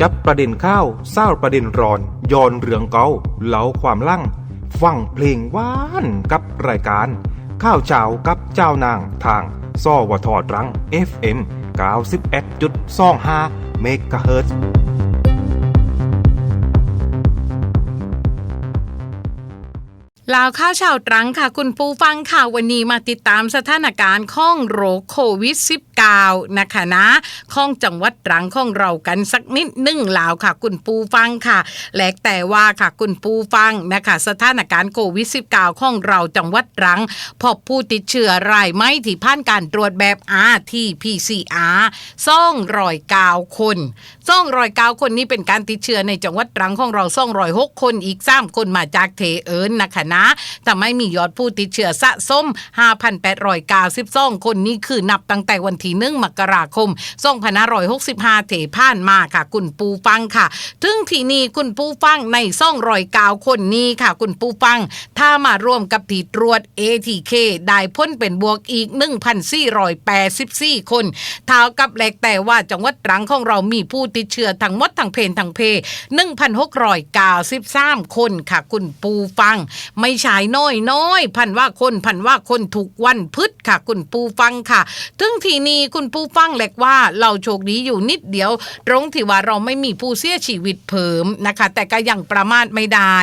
จับประเด็นข้าวเศร้าประเด็นร้อนย้อนเรื่องเกาเล่าความลั่ง ฟังเพลงหวานกับรายการ ข้าวเจ้ากับเจ้านางทางซอวทตรัง FM 91.25เมกะเฮิรตซ์ ลาวข้าวชาวตรังค่ะ คุณปูฟังค่ะวันนี้มาติดตามสถานการณ์ข้องโรคโควิด -19 นะคะนะข้องจังหวัดตรังของเรากันสักนิดนึ่งลาวค่ะ คุณปูฟังค่ะแลกแต่ว่าค่ะคุณปูฟังนะคะ สถานการณ์โควิด -19 ของเราจังหวัดตรัง พบผู้ติดเชื้อรายไม่ที่ผ่านการตรวจแบบ RT-PCR ซ่องรอยกาวคนซ่องรอยกาวคนนี้เป็นการติดเชื้อในจังหวัดตรังของเราซ่องรอยหกคนอีกสามคนมาจากเทเอิญนะคะนะทำให้มียอดผู้ติดเชื้อสะสม 5,892 คนนี้คือนับตั้งแต่วันที่หนึ่งมกราคม2565เถผ่านมาค่ะ คุณปูฟังค่ะถึงที่นี่คุณปูฟังในซ่องรอยกาวคนนี้ค่ะ คุณปูฟัง ถ้ามารวมกับที่ตรวจ ATK ได้พ้นเป็นบวกอีก 1,484 คน เท่ากับแลกแต่ว่าจังหวัดตรังของเรามีผู้ติดเชื้อทั้งหมดทั้งเพนทั้งเพ 1,693 คนค่ะ คุณปูฟังไไม่ใช่น้อยน้อยพันว่าคนพันว่าคนถูกวันพืชค่ะ คุณปูฟังค่ะ ถึงทีนี้คุณปูฟังแหลกว่าเราโชคดีอยู่นิดเดียว ตรงที่ว่าเราไม่มีผู้เสียชีวิตเพิ่มนะคะ แต่ก็ยังประมาทไม่ได้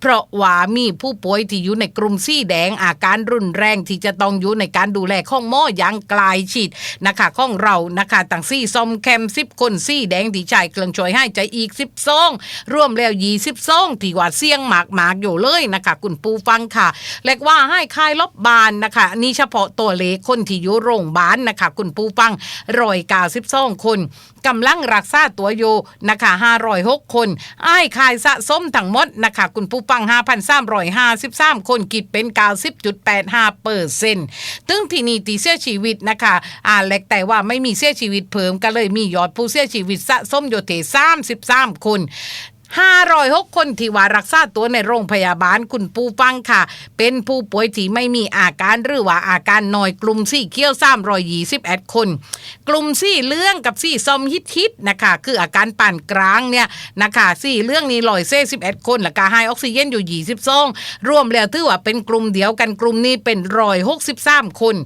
เพราะว่ามีผู้ป่วยที่อยู่ในกลุ่มสีแดงอาการรุนแรงที่จะต้องอยู่ในการดูแลของหมออย่างกลชิดนะคะของเรานะคะต่างซี่ซอมแคมสิบคนซี่แดงที่ใช้เครื่องช่วยให้ใจอีกสิบซองรวมแล้วยี่สิบซองที่ว่าเสี่ยงหมากหมากอยู่เลยนะคะ คุณปููฟังค่ะเรียกว่าให้คายลบบานนะคะอันนี่เฉพาะตัวเลขคนที่อยู่โรงพยาบาลนะคะ คุณปูฟังรอยกาสิบซองคนกำลังรักษาตัวอยู่นะคะ506 คนอ้ายคายสะสมทั้งหมดนะคะคุณผู้ฟัง 5,353 คนคิดเป็น 90.85เปอร์เซ็นต์ตึงที่นี่ตีเสียชีวิตนะคะอ่าแลกแต่ว่าไม่มีเสียชีวิตเพิ่มก็เลยมียอดผู้เสียชีวิตสะสมอยู่ที่33 คน 506 คนที่ว่ารักษาตัวในโรงพยาบาลคุณปูฟังค่ะ เป็นผู้ป่วยที่ไม่มีอาการหรือว่าอาการน้อยกลุ่มสี่เขี้ยว321คน กลุ่มสี่เรื่องกับสี่ซอมฮิตฮิตนะคะคืออาการปานกลางเนี่ยนะคะสี่เรื่องนี้ลอยเซ่11คนแล้วก็ให้ออกซิเจนอยู่22รวมแล้วถือว่าเป็นกลุ่มเดียวกันกลุ่มนี้เป็นรอย63คน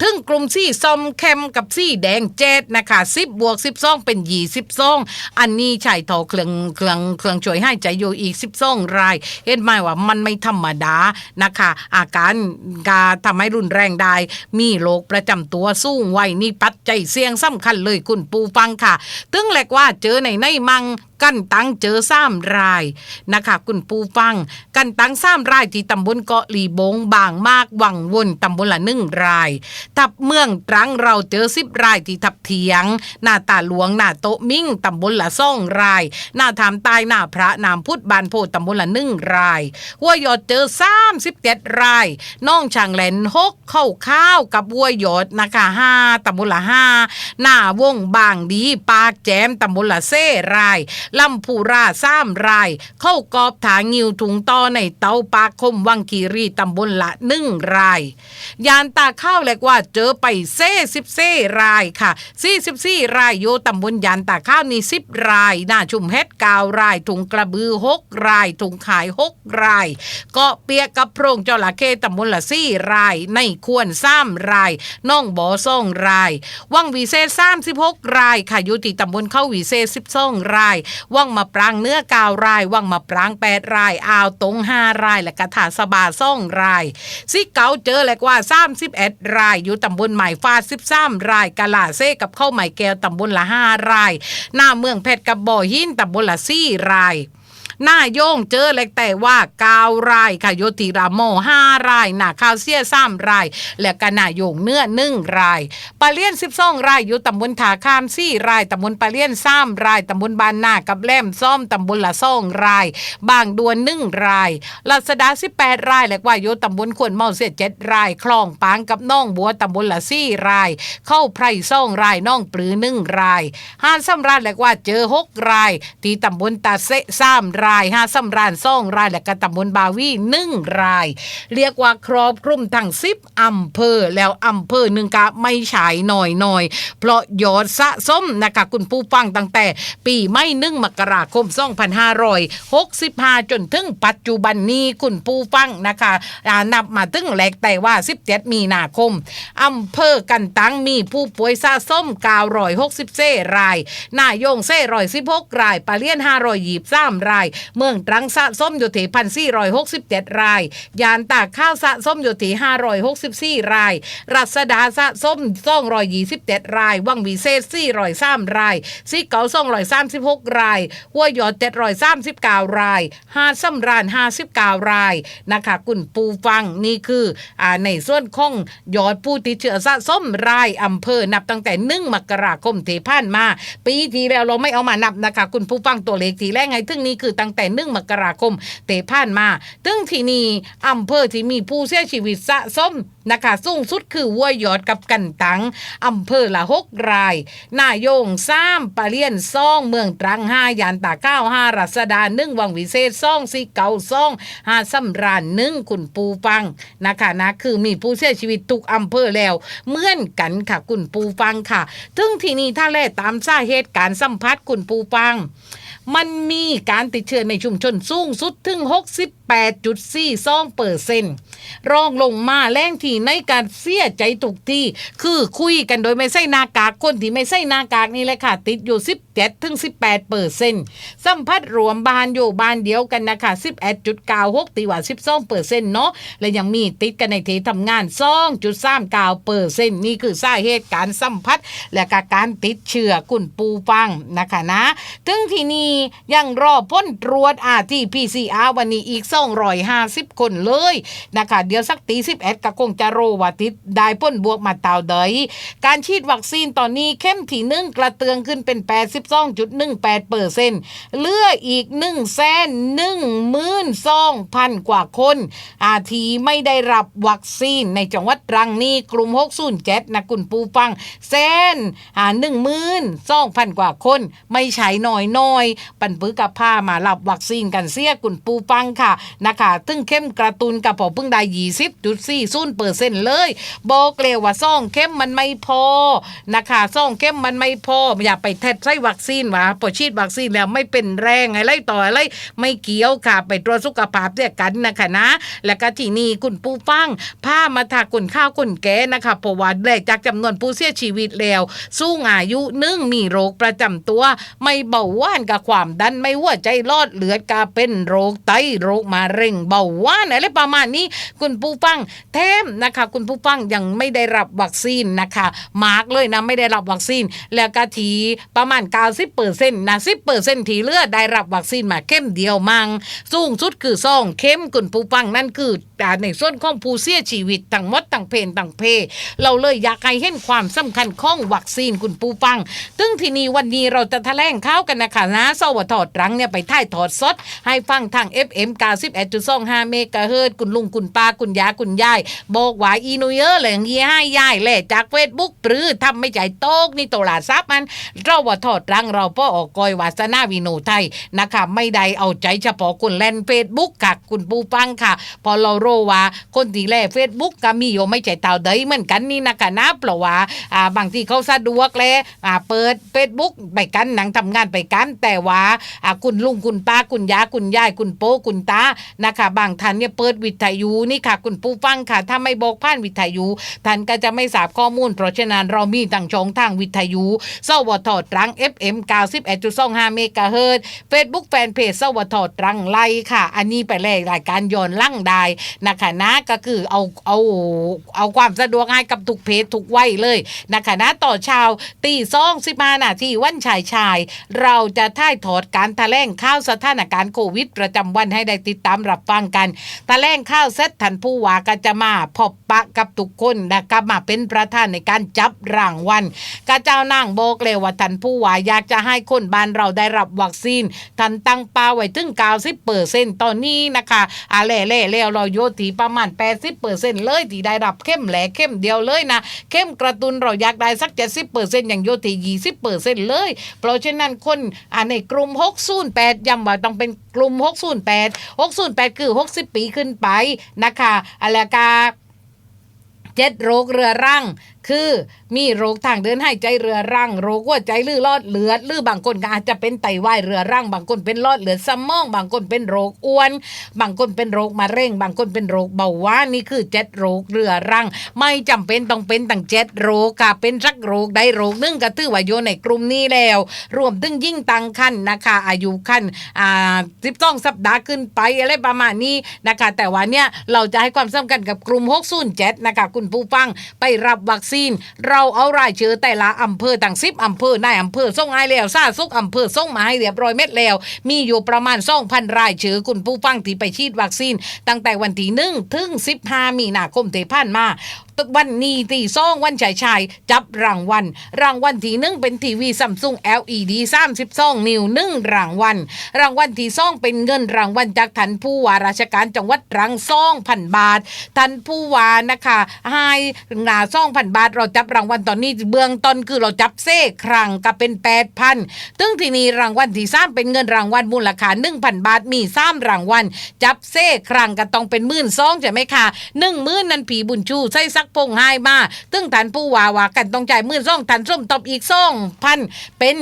ถึงกลุ่มสี่ซอมแคมกับสี่แดงเจ็ดนะคะ10บบวก12เป็น22อันนี้ใช้ทอเครื่องเครื่องเครื่องช่วยให้ใจอยู่อีก12ราย เห็นไหมว่ามันไม่ธรรมดานะคะ อาการกาทำให้รุนแรงได้ มีโรคประจำตัวสูงวัยนี่ปัจจัยเสี่ยงสำคัญเลยคุณปูฟังค่ะ ตึงแหลกว่าเจอในในมังกันตังเจอซ้ำรายนะคะคุณปูฟัง กันตังซ้ำรายที่ตำบลเกาะหลีบงบางมากวังวนตำบลละหนึ่งราย ทับเมืองตรังเราเจอสิบรายที่ทับเถียง หน้าตาหลวงหน้าโตมิ่งตำบลละซ่องราย หน้าถามตายหน้าพระนามพุทธบานโพตำบลละหนึ่งรายวัวยอดเจอสามสิบเจ็ดรายน้องช่างแหลนหกเข้าข้าวกับวัวยอดนะคะห้าตำบลละห้าหน้าวงบางดีปากแจมตำบลละเซ่รายลำพูราซ้ำราย เข้ากอบถางิวถุงต่อในเตาปากคมวังคีรีตำบลละหนึ่งราย ยานตาข้าวเล็กว่าเจอไปเซ่สิบเซ่รายค่ะสี่สิบสี่รายโยตำบลยานตาข้าวนี่สิบราย หน้าชุมเฮ็ดกาวราย ถุงกระบือหกราย ถุงขายหกราย เกาะเปียกกับโพรงจระเข้ตำบลละสี่ราย ในควรซ้ำราย น้องบ่อซ่องราย วังวีเซ่สามสิบหกรายค่ะอยู่ที่ตำบลเข้าวีเซ่สิบสองรายว่องมาปรางเนื้อกาวรายวังมาปรางแปดรายอ่าวตรงห้าราย และกระถาสบาซ่องรายซิเกาเจอแหลกว่าสามสิบเอ็ดราย อยู่ตำบลใหม่ฟาสิบสามรายกะลาเซกับเข้าใหม่แก้วตำบลละห้าราย หน้าเมืองเพชรกับบ่อหินตำบลละสี่ราย หน้าโยงเจอเล็กแต่ว่าเกาวรายค่ะโยติราโมห้ารายหน้าคาวเซียสามราย และก็หนาโยงเนื้อหนึ่งรายปลาเลียนสิบสองรายอยู่ตำบลถาคามสี่รายตำบลปลาเลียนสามรายตำบลบานนากับแหลมซ่อมตำบลละซ่องราย บางดวนหนึ่งรายลัษดาสิบแปดรายและว่าโยตำบลขวนเมาเสียเจ็ดราย คลองปางกับน้องบัวตำบลละสี่ราย เข้าไพรซ่องรายน้องปลือหนึ่งรายห้านซ้ำรายและว่าเจอหกราย ที่ตำบลตาเซะสามรรายห้าสำรานซ่องรายและกระตำบลบาวีหนึ่งราย เรียกว่าครอบคลุมทั้งสิบอำเภอแล้วอำเภอหนึ่งกะไม่ฉายหน่อยหน่อยเพราะยอดสะสมนะคะคุณผู้ฟังตั้งแต่ ปีไม่หนึ่งมกราคม2565 จนถึงปัจจุบันนี้คุณผู้ฟังนะคะนับมาถึงแหลกแต่ว่า 17 มีนาคมอำเภอกันตังมีผู้ป่วยสะสม960เซ่รายนายงเซ่รอย16รายปาเลียน523รายเมืองตรังสะสมอยู่ที่1,467ราย ยานตากข้าวสะสมอยู่ที่564ราย รัศดาสะสม227ราย วังวิเศษ403รายซีเก๋า236รายหัวหยอด739รายหาดสำราน59รายนะคะคุณปูฟังนี่คืออ่าในส่วนของยอดผู้ติดเชื้อสะสมรายอำเภอนับตั้งแต่หนึ่งมกราคมที่ผ่านมา ปีที่แล้วเราไม่เอามานับนะคะคุณผู้ฟังตัวเลขทีแรกไงทึ่งนี้คือตั้งแต่หนึ่งมกราคมเตผ่านมาตึงที่นี่อำเภอที่มีผู้เสียชีวิตสะสมนะคะสูงสุดคือวัวยอดกับกันตังอำเภอละหกรายนายงซ้ำปะเลียนซ่องเมืองตรังห้ายานตาเก้าห้ารัศดาหนึ่งวังวิเศษซ่องสีเก่าซ่องห้าสำรานหนึ่งคุณปูฟังนะคะนะคือมีผู้เสียชีวิตทุกอำเภอแล้วเหมือนกันค่ะคุณปูฟังค่ะ ถึงที่นี่ถ้าแล่ตามสาเหตุการสัมผัสคุณปูฟัง มันมีการติดเชื้อในชุมชนสูงสุดถึง8.42เปอร์เซ็นต์รองลงมาแรงที่ในการเสียใจตุกที่ คือคุยกันโดยไม่ใส่หน้ากากคนที่ไม่ใส่หน้ากากนี่แหละค่ะ ติดอยู่ 17ถึง18เปอร์เซ็นต์สัมผัสรวมบานอยู่บานเดียวกันนะคะ11.96ตีว่า 12เปอร์เซ็นต์เนาะและยังมีติดกันในที่ทำงาน2.39เปอร์เซ็นต์นี่คือสาเหตุการสัมผัส และกการติดเชื้อกุ่นปูฟังนะคะนะถึงที่นี่ยังรอพ้นตรวจ RT-PCR วันนี้อีก250คนเลยนะคะเดี๋ยวสักตี11ก็คงจะโรว่าติดได้พ้นบวกมาเตาใดการฉีดวัคซีนตอนนี้เข้มที่หนึ่งกระเตืองขึ้นเป็น82.18เปอร์เซ็นต์เลืออีก1แสน1หมื่น2,000กว่าคนอาทีไม่ได้รับวัคซีนในจังหวัดตรังนี่กลุ่ม607นะคุณปูฟังแสนอ่า1หมื่น2,000กว่าคน ไม่ใช่น้อยน้อยปันปื้อกับผ้ามารับวัคซีนกันเสียคุณปูฟังค่ะนะคะตึงเข้มกระตุนกับพอเพิ่งได้20.40เปอร์เซ็นต์เลยบอกเลยว่าซ่องเข้มมันไม่พอนะคะซ่องเข้มมันไม่พออย่าไปแทดใช้วัคซีนวะพอฉีดวัคซีนแล้วไม่เป็นแรงไงไล่ต่ออะไรไม่เกี่ยวค่ะ ไปตรวจสุขภาพเสียกันนะคะนะ และก็ที่นี่คุณปูฟังผ้ามาทากุนข้าวกุนแก่นะคะเพราะว่าแรกจากจำนวนผู้เสียชีวิตแล้ว สู้อายุนึ่งมีโรคประจำตัว ไม่เบาหวานกับความดันไม่หัวใจรอดเลือดกาเป็นโรคไตโรคมาเร่งเบาหวานอะไรประมาณนี้ คุณผู้ฟังเทมนะคะ คุณผู้ฟังยังไม่ได้รับวัคซีนนะคะมาร์กเลยนะไม่ได้รับวัคซีน แล้วก็ทีประมาณ90เปอร์เซ็นต์นะ10เปอร์เซ็นต์ทีเลือดได้รับวัคซีนมาเข้มเดียวมังสูงสุดคือซองเข้มคุณผู้ฟังนั่นคืออ่าในส่วนของผู้เสียชีวิตทั้งมดทั้งเพนทั้งเพ เราเลยอยากให้เห็นความสำคัญของวัคซีนคุณผู้ฟังซึ่งที่นี้วันนี้เราจะแถลงข่าวกันนะคะนะสวทตรังเนี่ยไปถ่ายทอดสด ให้ฟังทาง FM 91.25เมกะเฮิรตคุณลุงคุณป้าคุณยาคุณยายบอกว่าอีนุเยอะแหลงยี่ให้ยายแหล่จากเฟซบุ๊กปรือทำไม่ใจโต๊กนี่ตลาดซับมันเราว่าทอดรังเราพ่อออกกอยวาสนาวิโนไทยนะคะ ไม่ได้เอาใจเฉพาะคนเล่นเฟซบุ๊กค่ะคุณปูปังค่ะ พอเราโรว่าคนที่แลเฟซบุ๊กก็มีอยู่ไม่ใจเต่าเดยเหมือนกันนี่นะคะนะเพราะว่าอ่าบางทีเขาสะดวกแล้วอ่าเปิดเฟซบุ๊กไปกันหนังทำงานไปกัน แต่ว่าอ่าคุณลุงคุณป้าคุณยาคุณยายคุณโป้คุณตานะคะบางท่านเนี่ยเปิดวิทยุนี่ค่ะ คุณผู้ฟังค่ะ ถ้าไม่บอกผ่านวิทยุท่านก็จะไม่ทราบข้อมูล เพราะฉะนั้นเรามีต่างช่องทางวิทยุสวทตรัง FM 91.25เมกะเฮิรตเฟซบุ๊กแฟนเพจสวทตรังไลค่ะ อันนี้ไปแลกรายการย้อนลั่งได้นะคะนะก็คือเอาเอาเอาความสะดวกให้กับทุกเพจทุกวัยเลยนะคะนะต่อชาวตีซองสิมานาทีวันชายชาย เราจะถ่ายทอดการแถลงข่าวสถานการณ์โควิด ประจำวันให้ได้ติดตามรับฟังกันแถลงข่าวเสร็จท่านผู้ว่าก็จะมาพบปะกับทุกคนนะคะมาเป็นประธานในการจับรางวัลกระเจ้านางบอกเลยว่าท่านผู้ว่าอยากจะให้คนบ้านเราได้รับวัคซีนท่านตั้งเป้าไว้ถึง90เปอร์เซ็นต์ตอนนี้นะคะอาแล่ๆแล้วเราโยที่ประมาณ 80เปอร์เซ็นต์เลยที่ได้รับเข้มแหลกเข้มเดียวเลยนะ เข้มกระตุนเราอยากได้สัก 70เปอร์เซ็นต์อย่างโยที่20เปอร์เซ็นต์เลย เพราะฉะนั้นคนอ่าในกลุ่ม 608ย้ำว่าต้องเป็นกลุ่ม 608 608 คือ 60 ปีขึ้นไปนะคะอะไรกาเจ็ดโรคเรือรัง คือ มีโรคทางเดินหายใจเรือรังโรคหัวใจหรือลอดเลือดหรือบางคนก็อาจจะเป็นไตวายเรือรังบางคนเป็นลอดเลือดสมอง บางคนเป็นโรคอ้วน บางคนเป็นโรคมะเร็ง บางคนเป็นโรคเบาหวานนี่คือเจ็ดโรคเรือรัง ไม่จำเป็นต้องเป็นตั้งเจ็ดโรคค่ะเป็นสักโรคใดโรคนึงก็ถือว่าอยู่ในกลุ่มนี้แล้ว รวมถึงยิ่งตังคันนะคะอายุคันอ่าสิบต้องสัปดาห์ขึ้นไปอะไรประมาณนี้นะคะ แต่ว่าเนี่ยเราจะให้ความสำคัญกับกลุ่ม607นะคะคุณผู้ฟังไปรับวัคซีนเราเอารายชื่อแต่ละอำเภอต่างสิบอำเภอนายอำเภอส่งให้แล้วซาสุกอำเภอส่งมาให้เรียบร้อยเม็ดแล้ว มีอยู่ประมาณ2,000รายชื่อคุณผู้ฟังที่ไปฉีดวัคซีน ตั้งแต่วันที่หนึ่งถึง15มีนาคมที่ผ่านมา วันนี้ตีซ่องวันชายชายจับรางวัลรางวัลที่หนึ่งเป็นทีวีซัมซุง LED 32 นิ้วหนึ่งรางวัลรางวัลที่องเป็นเงินรางวัลจากท่านผู้ว่าราชการจังหวัดตรังซ่องพันบาทท่านผู้ว่านะคะให้งาซ่องพันบาท เราจับรางวัลตอนนี้เบื้องต้นคือเราจับเซ่ครั้งก็เป็นแปดพันตึงที่นี้รางวัลที่สามเป็นเงินรางวัลมูลค่าหนึ่งพันบาทมีสามรางวัลจับเซ่ครั้งก็ต้องเป็นหมื่นซ่องใช่ไหมคะหนึ่งหมื่นนันผีบุญชูใส่ซักพงให้มาตึ้งท่านผู้ว่าว่ากันต้องจ่ายมื่นซองท่านส้มตบอีกซองพันเป็น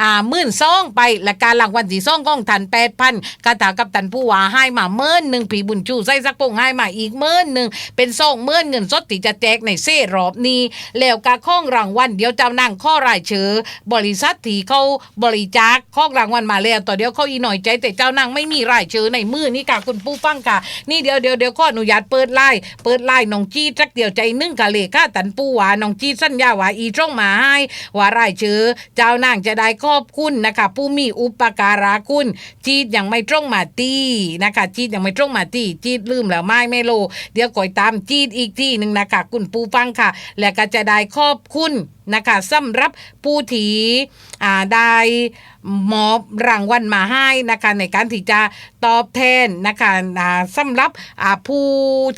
อ่ามื่นซองไปและการรางวัลที่ซองของท่านแปดพันกระถากับท่านผู้ว่าให้มาเมื่นหนึ่งผีบุญชูใส่ซักพงให้มาอีกเมื่นหนึ่งเป็นซองเมื่นเงินสดที่จะแจกในเซ่รอบนี้แล้วกาข้องรางวัลเดี๋ยวเจ้านั่งข้อรายเชือบริษัทที่เขาบริจาคข้องรางวัลมาแล้วต่อเดี๋ยวเขาอีหน่อยใจแต่เจ้านั่งไม่มีรายเชือในมือนี่ค่ะคุณผู้ฟังค่ะ นี่เดี๋ยวเดี๋ยวเดี๋ยวข้ออนุญาตเปิดไล่เปิดไล่น้องจี้จักเดียวใจนึ่งกะเลข้าตันปูหวาน้องจีสัญญาว่าอีจ้องมาให้ว่ารายเชือเจ้านางจะได้ขอบคุณนะคะผู้มีอุปการะคุณ จีดยังไม่ตรงมาตีนะคะจีดยังไม่ตรงมาตีจีดลืมแล้วไม่ไม่โล เดี๋ยวก่อยตามจีดอีกที่หนึ่งนะคะคุณปูฟังค่ะ และก็จะได้ขอบคุณนะคะสำหรับผู้ที่อ่าได้มอบรางวัลมาให้นะคะในการที่จะตอบแทนนะคะอ่าสำหรับอ่าผู้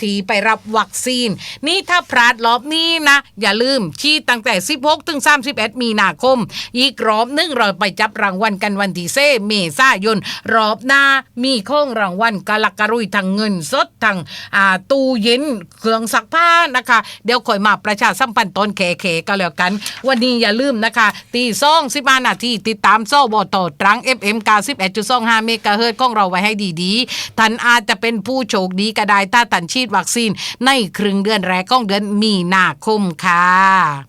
ที่ไปรับวัคซีน นี่ถ้าพลาดรอบนี้นะ อย่าลืมฉีดตั้งแต่ 16 ถึง 31 มีนาคม อีกรอบนึงเราไปจับรางวัลกันวันที่เซเมษายน รอบหน้ามีข้องรางวัลกะลักกะรุยทางเงินสดทางอ่าตู้เย็นเครื่องซักผ้านะคะ เดี๋ยวคอยมาประชาสัมพันธ์ตอนแขๆก็แล้วกันวันนี้อย่าลืมนะคะตีซ่องสิบานาทีติดตามโซ่บอต่อตรัง FM 91.25เมกะเฮิรตซ์ของเราไว้ให้ดีๆท่านอาจจะเป็นผู้โชคดีก็ได้ถ้าตันชีดวัคซีนในครึ่งเดือนแรกของเดือนมีนาคมค่ะ